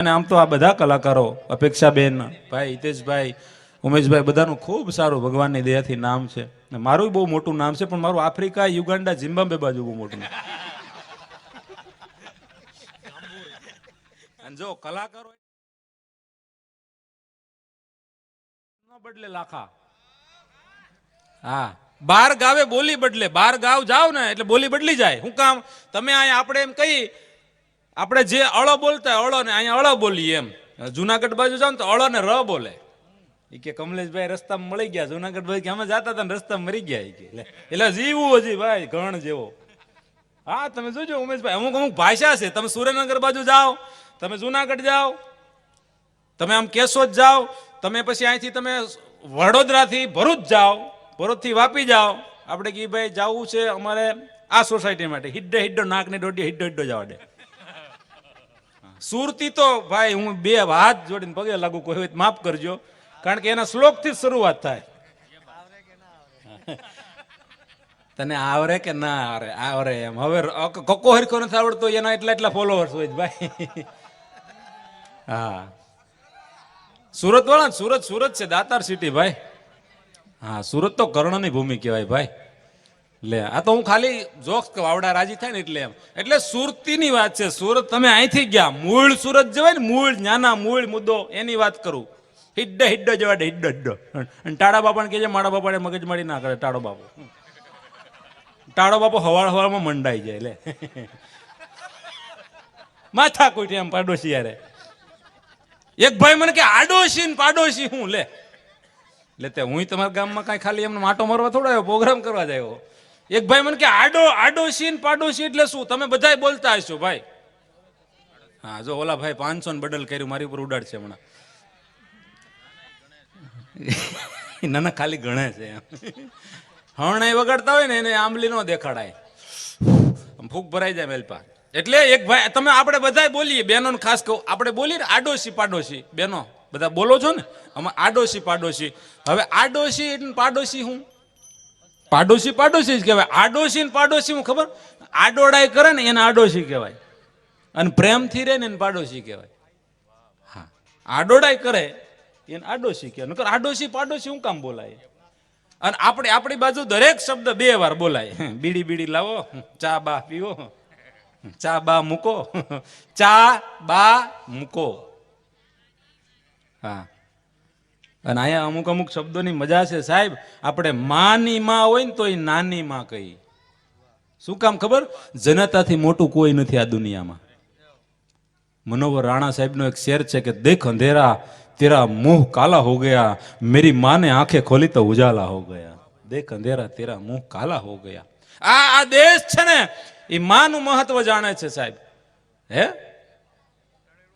અને આમ તો આ બધા કલાકારો, અપેક્ષાબેન, ભાઈ હિતેશભાઈ, ઉમેશભાઈ, બધાનું ખૂબ સારું ભગવાનની દયાથી નામ છે. મારું બહુ મોટું નામ છે, પણ મારું આફ્રિકા, યુગાન્ડા, ઝિમ્બાબ્વે બાજુ બહુ મોટું જો કલાકારો બદલે લાખા. હા. બાર ગાવે બોલી બદલે. બાર ગાવ જાવ ને, એટલે બોલી બદલી જાય. શું કામ, તમે અહીંયા આપણે એમ કહી આપણે જે અળો બોલતા અળો ને અહીંયા અળો બોલીએ એમ. જુનાગઢ બાજુ ને તો અળો ને ર બોલે. એ કે કમલેશભાઈ રસ્તામાં મળી ગયા. જુનાગઢ ભાઈ કે અમે જતા હતા ને રસ્તામાં મરી ગયા ઈ કે. એટલે જીવું હજી ભાઈ, ઘણ જેવો. હા, તમે જોજો ઉમેશભાઈ, અમુક અમુક ભાષા છે. તમે સુરેન્દ્રનગર બાજુ જાઓ, તમે જુનાગઢ જાઓ, તમે આમ કેશોદ જાઓ, તમે પછી અહીંથી તમે વડોદરાથી ભરૂચ જાઓ, ભરૂચથી વાપી જાઓ. આપણે કે ભાઈ, જવું છે અમારે આ સોસાયટી માટે. હિડ્ડે હિડ્ડો, નાકને દોઢી હિડ્ડો હિડ્ડો જવા દે. સુરતી તો ભાઈ હું બે હાથ જોડીને પગે લાગુ કોઈ હોય માફ કરજો. કારણ કે એના શ્લોકથી શરૂઆત થાય. તને આવરે કે ના આવરે? આવરે એમ. હવે કકો હરખો નથી આવડતો, એના એટલા એટલા ફોલોવર્સ હોય ભાઈ. હા. સુરત વાળા સુરત સુરત છે દાતાર સિટી ભાઈ. હા, સુરત તો કર્ણની ભૂમિ કહેવાય ભાઈ. લે, આ તો હું ખાલી જોક્સ કે વાવડા રાજી થાય ને એટલે એમ. એટલે સુરતીની વાત છે, સુરત તમે અહીંથી ગયા, મૂળ સુરત જવાય ને મૂળ નાના મૂળ મુદ્દો, એની વાત કરું. હિડ્ડો હિડ્ડો જવા દે, હિડ્ડો હિડ્ડો. અને ટાળા બાપાને કહેજે, મારા બાપાને મગજમારી ના કરે, ટાળો બાપો. ટાળો બાપો હવાળ હવાળમાં મંડાઈ જાય, લે. માથા કોઈ એમ પાડોશી યારે. એક ભાઈ મને કે, આડોશી ને પાડોશી હું, લે. એટલે તે હું તમારા ગામમાં કાંઈ ખાલી એમને માટો મારવા થોડો આવ્યો, પ્રોગ્રામ કરવા જ એક ભાઈ મને કે, આડો આડોશી ને પાડોશી એટલે શું? તમે બધાય બોલતા હશો, ભાઈ. હા, જો ઓલા ભાઈ પાંચસો ને બદલ કર્યું, મારી ઉપર ઉડાડ છે હમણાં. ના ના ખાલી ગણે છે હરણાઈ વગાડતા હોય ને, એને આંબલી નો દેખાડાય. ફૂક ભરાઈ જાય મેલપા. એટલે એક ભાઈ, તમે આપણે બધાય બોલીએ બેનો ખાસ કહું, આપણે બોલીએ ને આડોશી પાડોશી બેનો, બધા બોલો છો ને? આમાં આડોશી પાડોશી હવે આડોશી એટલે પાડોશી હું? પાડોશી પાડોશી જ કહેવાય. આડોશી ને પાડોશી હું ખબર? આડોડાઈ કરે ને એને આડોશી કહેવાય. અને પ્રેમથી રહે ને એને પાડોશી કહેવાય. હા. આડોડાઈ કરે, એને આડોશી કહેવાય. નકર આડોશી પાડોશી શું કામ બોલાય? અને આપણે, આપણી બાજુ દરેક શબ્દ બે વાર બોલાય. બીડી બીડી લાવો. ચા, બા, પીવો. ચા, બા, મૂકો. ચા, બા, મૂકો. હા. અને અહીંયા અમુક અમુક શબ્દોની મજા છે, સાહેબ. આપણે માની માં હોય ને તો એ નાની માં કહી શું કામ ખબર? જનતાથી મોટું કોઈ નથી આ દુનિયામાં. મનોહર રાણા સાહેબનો એક શેર છે કે, દેખ અંધેરા, તેરા મોહ કાલા હો ગયા. મેરી માને આંખે ખોલી તો ઉજાલા હો ગયા. દેખ અંધેરા, તેરા મોહ કાલા હો ગયા. આ આ દેશ છે ને, એ માનું મહત્વ જાણે છે, સાહેબ. હે?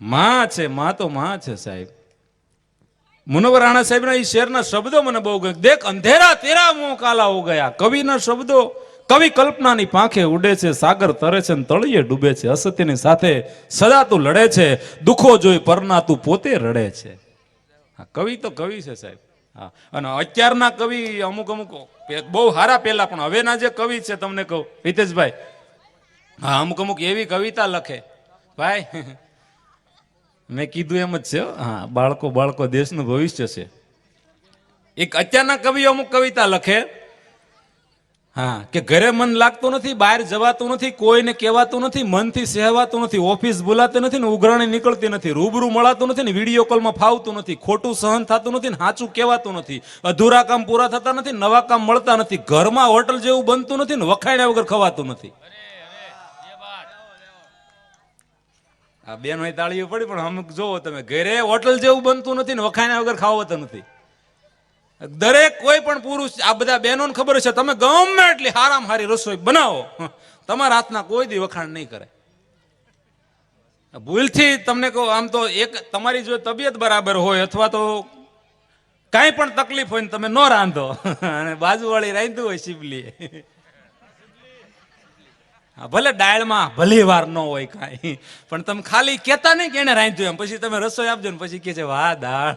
માં છે, માં તો માં છે, સાહેબ. મુનવર રાણા સાહેબના એ શેરના શબ્દો મને બહુ ગમે. દેખ, અંધેરા તેરા મોં કાલા હો ગયા. કવિના શબ્દો, કવિ કલ્પનાની પાંખે ઉડે છે, સાગર તરે છે ને તળિયે ડૂબે છે. અસત્યની સાથે સદા તું લડે છે, દુઃખો જોઈ પરના તું પોતે રડે છે. હા, કવિ તો કવિ છે સાહેબ. હા, અને અત્યારના કવિ અમુક અમુક બહુ સારા પહેલા, પણ હવેના જે કવિ છે, તમને કહું, હિતેશભાઈ. હા, અમુક અમુક એવી કવિતા લખે. ભાઈ મેં કીધું એમ જ છે, હા. બાળકો બાળકો, દેશનું ભવિષ્ય છે. એક અત્યારના કવિઓ અમુક કવિતા લખે. હા, કે ઘરે મન લાગતું નથી, બહાર જવાતું નથી, કોઈને કહેવાતું નથી, મનથી સહેવાતું નથી, ઓફિસ બોલાતી નથી ને ઉઘરાણી નીકળતી નથી, રૂબરૂ મળાતું નથી ને વીડિયો કોલમાં ફાવતું નથી, ખોટું સહન થતું નથી ને સાચું કહેવાતું નથી, અધૂરા કામ પૂરા થતા નથી નવા કામ મળતા નથી, ઘરમાં હોટલ જેવું બનતું નથી ને વખાણ્યા વગર ખવાતું નથી. આ બેન હોય તાળીઓ પડી પણ અમુક જોવો તમે ઘરે હોટલ જેવું બનતું નથી ને વખાણ્યા વગર ખાવાતું નથી. દરેક કોઈ પણ પુરુષ આ બધા બહેનોને ખબર છે તમે ગમે એટલી હારામ હારી રસોઈ બનાવો તમારા હાથના કોઈ દી વખાણ નહીં કરે. ભૂલથી તમને કહું આમ તો એક તમારી જો તબિયત બરાબર હોય અથવા તો કાંઈ પણ તકલીફ હોય ને તમે ન રાંધો. અને બાજુવાળી રાંધું હોય શિવલી હા, ભલે દાળમાં ભલી વાર ન હોય કાંઈ, પણ તમે ખાલી કહેતા નહીં કે એને રાંધ્યું એમ. પછી તમે રસોઈ આપજો ને પછી કે છે, વાહ, દાળ.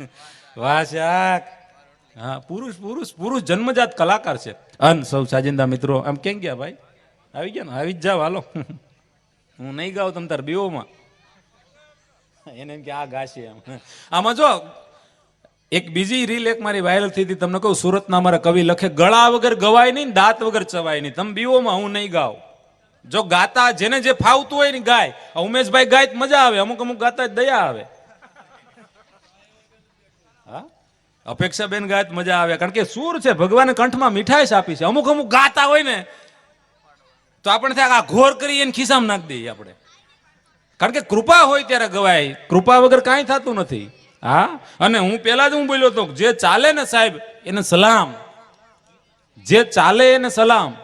વાહ, શાક. હા, પુરુષ પુરુષ પુરુષ જન્મજાત કલાકાર છે. અન સૌ સાજિંદા મિત્રો, આમ કેમ ગયા ભાઈ? આવી ગયા ને? આવી જ જાવ હાલો. હું નહીં ગાઉં તમ તાર બીઓમાં. એને એમ કે, આ ગાશે એમ. આમાં જો, એક બીજી રીલ એક મારી વાયરલ થઈ હતી, તમને કહું, સુરતના અમારા કવિ લખે, ગળા વગર ગવાય નહીં દાંત વગર ચવાય નહીં. તમે બીઓમાં હું નહીં ગાઉં. જો ગાતા જેને જે ફાવતું હોય ને ગાય ઉમેશભાઈ ગાય મજા આવે, અમુક અમુક ગાતા દયા આવે. હા? અપેક્ષાબેન ગાય મજા આવે, કારણ કે સૂર છે, ભગવાને કંઠમાં મીઠાઈશ આપી છે. અમુક અમુક ગાતા હોય ને, તો આપણે થાય આ ઘોર કરી એને ખિસ્સામાં નાખી દઈએ આપણે. કારણ કે કૃપા હોય ત્યારે ગવાય, કૃપા વગર કાંઈ થતું નથી. હા? અને હું પેલા જ હું બોલ્યો હતો જે ચાલે ને સાહેબ, એને સલામ. જે ચાલે એને સલામ.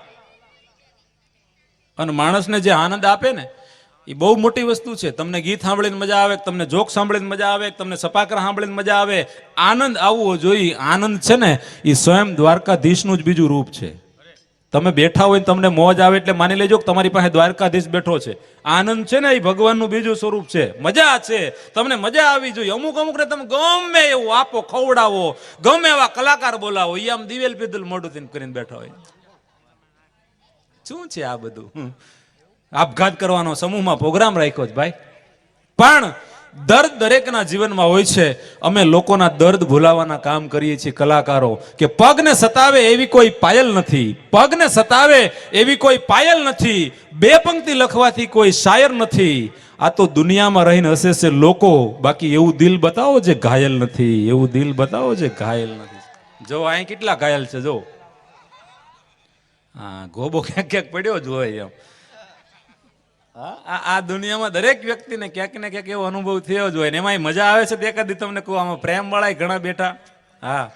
અને માણસને જે આનંદ આપે ને એ બહુ મોટી વસ્તુ છે. તમને ગીત સાંભળીને મજા આવે, તમને જોક સાંભળીને મજા આવે, તમને સપાકર સાંભળીને મજા આવે, આનંદ આવવો જોઈએ. આનંદ છે ને એ સ્વયં દ્વારકાધીશનું જ બીજું રૂપ છે. તમે બેઠા હોય તમને મોજ આવે એટલે માની લેજો કે તમારી પાસે દ્વારકાધીશ બેઠો છે. આનંદ છે ને એ ભગવાનનું બીજું સ્વરૂપ છે. મજા છે. તમને મજા આવી જોઈએ. અમુક અમુક ને તમે ગમે એવું આપો, ખવડાવો, ગમે એવા કલાકાર બોલાવો. એ આમ દિવેલ પીધલ મોઢું કરીને બેઠા હોય. શું છે આ બધું? આપઘાત કરવાનો સમૂહમાં પ્રોગ્રામ રાખ્યો છે ભાઈ. પણ દર્દ દરેકના જીવનમાં હોય છે, અમે લોકોના દર્દ ભૂલાવાના કામ કરીએ છીએ કલાકારો, કે પગને સતાવે એવી કોઈ પાયલ નથી. પગને સતાવે એવી કોઈ પાયલ નથી. બે પંક્તિ લખવાથી કોઈ શાયર નથી. આ તો દુનિયામાં રહીને હશે છે લોકો. બાકી એવું દિલ બતાવો જે ઘાયલ નથી. એવું દિલ બતાવો જે ઘાયલ નથી. જો, અહીં કેટલા ઘાયલ છે, જો. હા, ગોબો ક્યાંક ક્યાંક પડ્યો જ હોય એમ. હા, આ દુનિયામાં દરેક વ્યક્તિને ક્યાંક ને ક્યાંક એવો અનુભવ થયો જ હોય ને. એમાં મજા આવે છે દેખાદી તમને કહું, આમાં પ્રેમ વાળા ઘણા બેઠા. હા.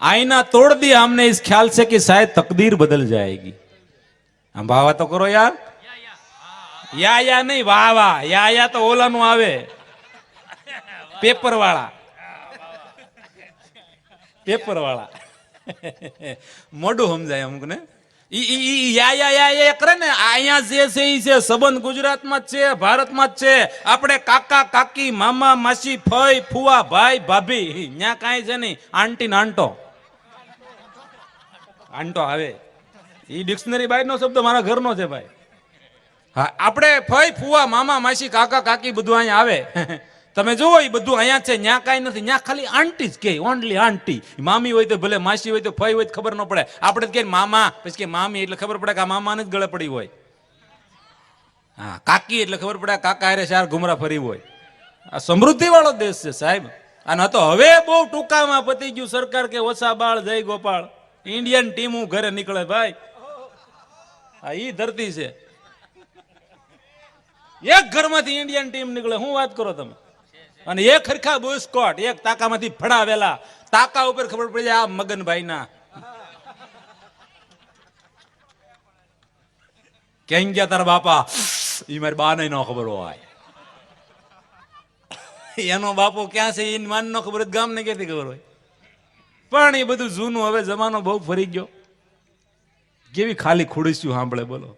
આઈના તોડ દી આમને ઇસ ખ્યાલ છે કે સાહેબ તકદીર બદલ જાયગી. આમ ભાવા તો કરો યાર. યા યા નહીં, વાહ વાહ. યા યા તો ઓલાનું આવે. પેપર વાળા પેપર વાળા મોઢું સમજાય અમુક ને યા યા યા એ કરે ને. અહીંયા જે છે એ છે, સંબંધ ગુજરાતમાં જ છે, ભારતમાં જ છે. આપણે કાકા, કાકી, મામા, માસી, ફઈ, ફુવા, ભાઈ, ભાભી ત્યાં કાંઈ છે નહીં. આંટી ને આંટો. આંટો આવે. એ ડિક્શનરી બાયનો શબ્દ મારા ઘરનો છે ભાઈ. હા, આપણે ફઈ, ફુવા, મામા, માસી, કાકા, કાકી બધું અહીંયા આવે. તમે જુઓ એ બધું અહીંયા છે, ન્યા કાંઈ નથી. ન્યા ખાલી આંટી જ કે ઓનલી આંટી. મામી હોય તો ભલે માસી હોય તો ફઈ હોય તો ખબર ન પડે. આપણે તો કે મામા, પછી કે મામી એટલે ખબર પડે કે આ મામાને જ ગળે પડી હોય. હા, કાકી એટલે ખબર પડે કાકા હારે ચાર ઘુમરા ફરી હોય. આ સમૃદ્ધિ વાળો દેશ છે, સાહેબ. અને તો હવે બહુ ટૂંકામાં પતી ગયું સરકાર કે ઓછા બાળ, જય ગોપાળ. ઇન્ડિયન ટીમું ઘરે નીકળે, ભાઈ. આ ઈ ધરતી છે. એક ઘરમાંથી ઇન્ડિયન ટીમ નીકળે. હું વાત કરો તમે? અને એક ખરખા બુસ્કોટ, એક તાકામાંથી ફડાવેલા તાકા ઉપર ખબર પડી જાય આ મગનભાઈ ના કેમ ગયા તારા બાપા? એ મારી બા ન ખબર હોય. એનો બાપો ક્યાં છે એ માન નો ખબર ગામ ને ક્યાંથી ખબર હોય? પણ એ બધું જૂનું હવે જમાનો બહુ ફરી ગયો. કેવી ખાલી ખુડસ્યું સાંભળે, બોલો.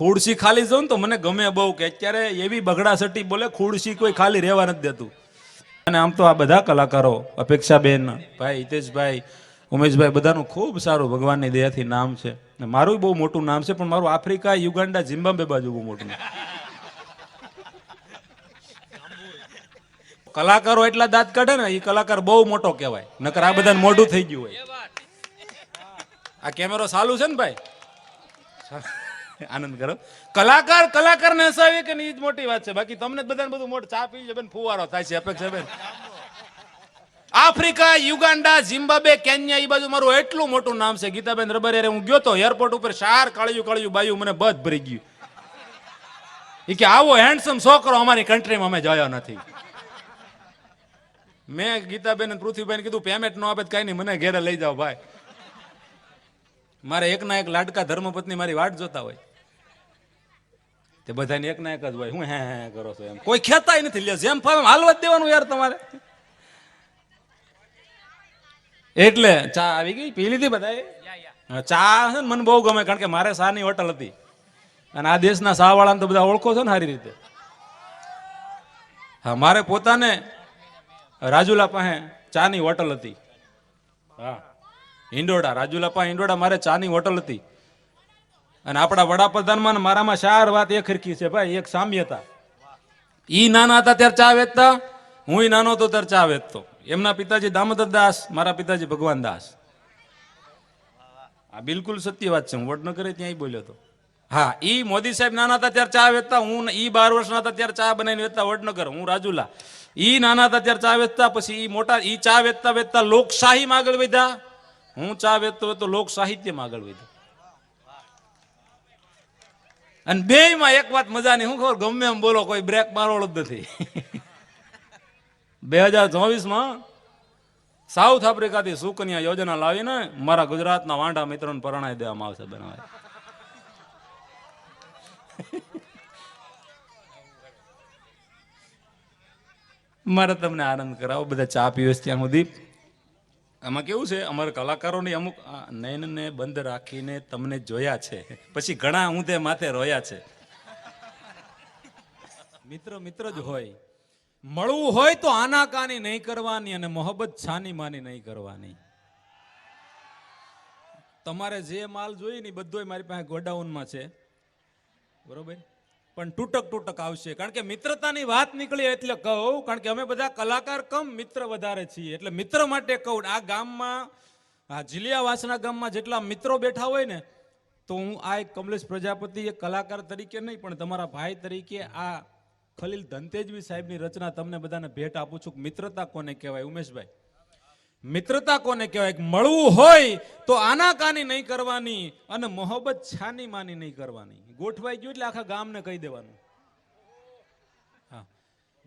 ખુડસી ખાલી જોઉં તો મને ગમે બહુ કે અત્યારે એવી બગડાસટી બોલે, ખુરશી કોઈ ખાલી રહેવા નથી દેતું. અને આમ તો આ બધા કલાકારો, અપેક્ષાબેન, ભાઈ હિતેશભાઈ, ઉમેશભાઈ, બધાનું ખૂબ સારું ભગવાનની દયાથી નામ છે. મારું બહુ મોટું નામ છે, પણ મારું આફ્રિકા, યુગાન્ડા, ઝિમ્બાબ્વે બાજુ બહુ મોટું કલાકારો એટલા દાંત કાઢે ને, એ કલાકાર બહુ મોટો કહેવાય. નકર આ બધાને મોઢું થઈ ગયું હોય. આ કેમેરો ચાલુ છે ને ભાઈ? આનંદ કરો. કલાકાર કલાકાર ને હસાવે કે નહીં જ મોટી વાત છે. બાકી તમને બધાને બધું મોટ ચા પી બેન, ફુવારો થાય છે, અપેક્ષા બેન. આફ્રિકા, યુગાન્ડા ઝિમ્બાબે કેન્યા એ બાજુ મારું એટલું મોટું નામ છે. ગીતાબેન રબર હું ગયો તો એરપોર્ટ ઉપર શાર, કાળિયું કાળિયું, બાયું મને બધ ભરી ગયું. એ કે આવો હેન્ડસમ છોકરો અમારી કન્ટ્રીમાં અમે જોયો નથી. મેં ગીતાબેન પૃથ્વીભાઈને કીધું પેમેન્ટ નો આપે કાંઈ નહીં, મને ઘેરે લઈ જાઓ ભાઈ. મારે એકના એક લાડકા ધર્મપત્ની મારી વાટ જોતા હોય. તે બધાને એક ના એક જ હોય. હું હે હે કરો છો એમ. કોઈ ખેતાય નથી. લે જેમ ફાવે હાલવા જ દેવાનું યાર તમારે. એટલે ચા આવી ગઈ? પી લીધી બધા ચા છે ને મને બહુ ગમે કારણ કે મારે શાની હોટલ હતી. અને આ દેશના શાહ વાળાને તો બધા ઓળખો છો ને સારી રીતે. હા મારે પોતાને રાજુલા પાસે ચાની હોટલ હતી. હા. હિંડોળા રાજુલા પાસે હિંડોળા મારે ચાની હોટલ હતી. અને આપણા વડાપ્રધાનમાં મારામાં ચાર વાત એ હરખી છે ભાઈ, એક સામ્યતા. ઈ નાના હતા ત્યારે ચા વેચતા હું નાનો હતો ત્યારે ચા વેચતો. એમના પિતાજી દામોદર દાસ, મારા પિતાજી ભગવાન દાસ. આ બિલકુલ સત્ય વાત છે, હું વડનગરે ત્યાંય બોલ્યો હતો. હા, ઈ મોદી સાહેબ નાના હતા ત્યારે ચા વેચતા, હું ઈ બાર વર્ષના હતા ત્યારે ચા બનાવીને વેચતા, વડનગર, હું રાજુલા. ઈ નાના હતા ત્યારે ચા વેચતા, પછી ઈ મોટા, ઈ ચા વેચતા વેચતા લોકશાહીમાં આગળ વધ્યા. હું ચા વેચતો હતો લોક સાહિત્યમાં આગળ વધ્યો. અને બે માં એક વાત મજાની, શું ખબર? ગમે એમ બોલો, કોઈ બ્રેક મારો જ નથી. બે હજાર ચોવીસમાં સાઉથ આફ્રિકાથી સુકન્યા યોજના લાવીને મારા ગુજરાતના વાંઢા મિત્રોને પરણાઈ દેવામાં આવશે બનાવે મારે તમને આનંદ કરાવો, બધા ચા પીવે ત્યાં સુધી. આમાં કેવું છે? અમારા કલાકારોની અમુક નયનને બંધ રાખીને તમને જોયા છે. પછી ઘણા તે માથે રોયા છે. મિત્ર મિત્ર જ હોય. મળવું હોય તો આનાકાની નહીં કરવાની અને મોહબ્બત છાની માની નહીં કરવાની. તમારે જે માલ જોઈએ ને બધો મારી પાસે ગોડાઉનમાં છે. બરોબર? પણ તૂટક તૂટક આવશે. કારણ કે મિત્રતાની વાત નીકળી એટલે કહું, કારણ કે અમે બધા કલાકાર કમ મિત્ર વધારે છીએ. એટલે મિત્ર માટે કહું, આ ગામમાં, આ જિલિયાવાસના ગામમાં જેટલા મિત્રો બેઠા હોય ને, તો હું આ એક કમલેશ પ્રજાપતિ એક કલાકાર તરીકે નહીં, પણ તમારા ભાઈ તરીકે આ ખલીલ ધનતેજવી સાહેબની રચના તમને બધાને ભેટ આપું છું. મિત્રતા કોને કહેવાય? ઉમેશભાઈ. મિત્રતા કોને કહેવાય? મળવું હોય તો આનાકાની નહીં કરવાની અને મોહબ્બત છાની માની નહીં કરવાની. ગોઠવાઈ ગયું એટલે આખા ગામને કહી દેવાનું.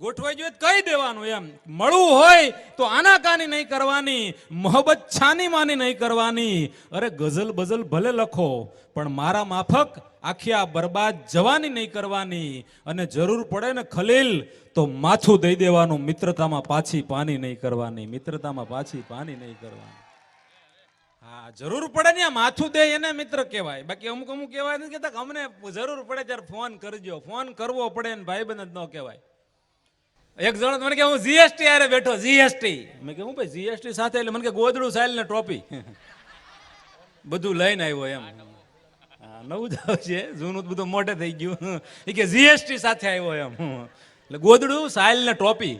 ગોઠવાઈ જોઈએ કહી દેવાનું એમ. મળવું હોય તો આના કાની નહીં કરવાની, મોહબ્બત છાની માની નહીં કરવાની. અરે ગઝલ બઝલ ભલે લખો, પણ મારા માફક આખી આ બરબાદ જવાની નહીં કરવાની. અને જરૂર પડે ને ખલીલ, તો માથું દઈ દેવાનું, મિત્રતામાં પાછી પાની નહીં કરવાની, મિત્રતામાં પાછી પાની નહીં કરવાની. હા, જરૂર પડે ને માથું દે એને મિત્ર કહેવાય. બાકી અમુક અમુક કહેવાય નથી કે અમને જરૂર પડે ત્યારે ફોન કરજો. ફોન કરવો પડે ને ભાઈબંધ જ ન કહેવાય. એક જણ મને કે હું જીએસટી આરે બેઠો જીએસટી મેં કે હું ભાઈ જીએસટી સાથે એટલે? મને કે, ગોદડું સાયલ ને ટોપી. બધું લઈને આવ્યો એમ. નવું જ છે. જૂનું બધું મોટે થઈ ગયું. એ કે જીએસટી સાથે આવ્યો એમ. એટલે ગોદડું સાઈલ ને ટોપી.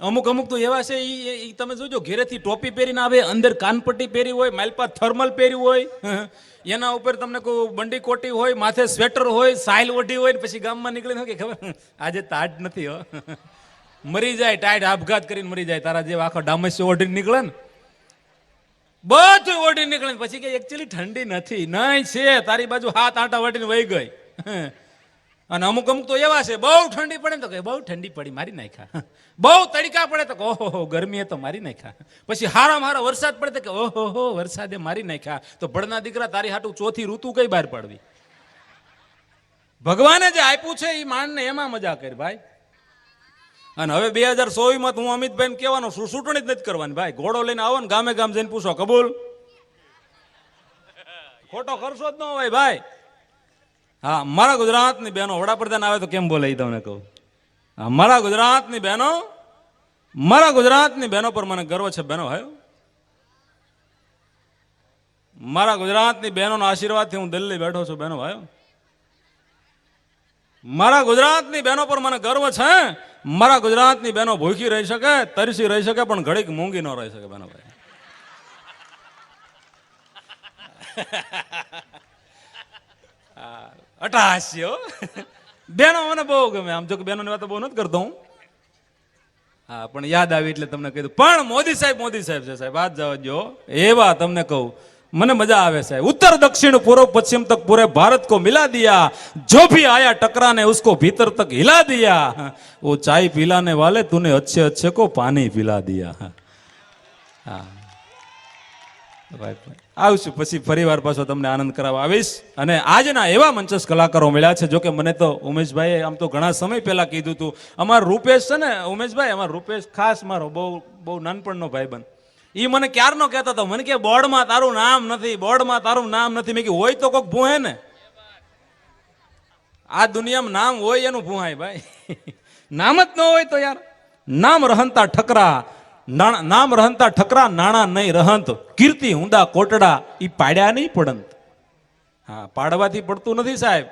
અમુક અમુક તો એવા છે એ તમે જોજો, ઘેરેથી ટોપી પહેરીને આવે, અંદર કાનપટ્ટી પહેરી હોય માલપા થર્મલ પહેર્યું હોય, એના ઉપર તમને કોઈ બંડી કોટી હોય, માથે સ્વેટર હોય સાઈલ ઓઢી હોય પછી ગામમાં નીકળીને કે ખબર? આજે તાટ નથી હો. મરી જાય, ટાઈટ આપઘાત કરીને મરી જાય. તારા જેવા આખો ડામસ્યો ઓઢીને નીકળે ને. બધું ઓઢી નીકળે પછી કે એકચ્યુઅલી ઠંડી નથી. નહીં છે. તારી બાજુ હાથ આંટા વાટીને વહી ગઈ. અને અમુક અમુક તો એવા છે, બહુ ઠંડી પડે ને તો કે, બહુ ઠંડી પડી, મારી નાખ્યા. બહુ તડકા પડે તો કે ઓહો ગરમીએ તો મારી નાખ્યા. પછી હારા મારા વરસાદ પડે તો કે ઓહો વરસાદે મારી નાખ્યા. તો ભણના દીકરા તારી હાટું ચોથી ઋતુ કઈ બહાર પાડવી? ભગવાને જે આપ્યું છે એ માણને એમાં મજા કરી, ભાઈ. અને હવે બે હજારમાં હું અમિતભાઈ કહેવાનો શું ચૂંટણી જ નથી કરવાની. ભાઈ, ઘોડો લઈને આવો ને ગામે ગામ જઈને પૂછો, કબૂલ? ખોટો કરશો જ ન હોય, ભાઈ. હા, મારા ગુજરાતની બહેનો, વડાપ્રધાન આવે તો કેમ બોલે એ તમને કહું? હા, મારા ગુજરાતની બહેનો, મારા ગુજરાતની બહેનો પર મને ગર્વ છે બહેનો હયો મારા ગુજરાતની બહેનોના આશીર્વાદથી હું દિલ્હી બેઠો છું, બહેનો ભાઈઓ મારા ગુજરાતની બહેનો પર મને ગર્વ છે મારા ગુજરાતની બહેનો ભૂખી રહી શકે, તરસી રહી શકે, પણ ઘડીક મૂંગી ન રહી શકે, બહેનો ભાઈ. અટાશ્યો. બહેનો મને બહુ ગમે. આમ જો કે બહેનોની વાત બહુ નથી કરતો હું. હા, પણ યાદ આવી એટલે તમને કીધું. પણ મોદી સાહેબ મોદી સાહેબ છે સાહેબ, વાત જવા જો એવા તમને કહું. મને મજા આવે સાહેબ उत्तर दक्षिण पूर्व पश्चिम तक पूरे भारत को मिला दिया जो भी आया टकराने उसको भीतर तक हिला दिया वो चाय पिलाने वाले तूने अच्छे अच्छे को पानी पिला दिया હા Right, right. આવશું પછી ફરીવાર પાછો તમને આનંદ કરાવવા આવીશ અને આજના એવા મંચસ કલાકારો મળ્યા છે જો કે મને તો ઉમેશભાઈએ આમ તો ઘણા સમય પહેલા કીધું હતું અમારો રૂપેશ છે ને ઉમેશભાઈ અમારો રૂપેશ ખાસ મારો બહુ બહુ નાનપણનો ભાઈબંધ એ મને ક્યારનો કહેતો હતો? મને કે બોર્ડમાં તારું નામ નથી, બોર્ડમાં તારું નામ નથી. મેં કે હોય તો કોક ભૂહે ને. આ દુનિયામાં નામ હોય એનું ભૂહાય ભાઈ. નામ જ ન હોય તો યાર. નામ રહંતા ઠકરા નામ રહંતા ઠકરા, નાણા નહીં રહંત. કીર્તિ હુંદા કોટડા એ પાડ્યા નહીં પડંત. હા, પાડવાથી પડતું નથી સાહેબ.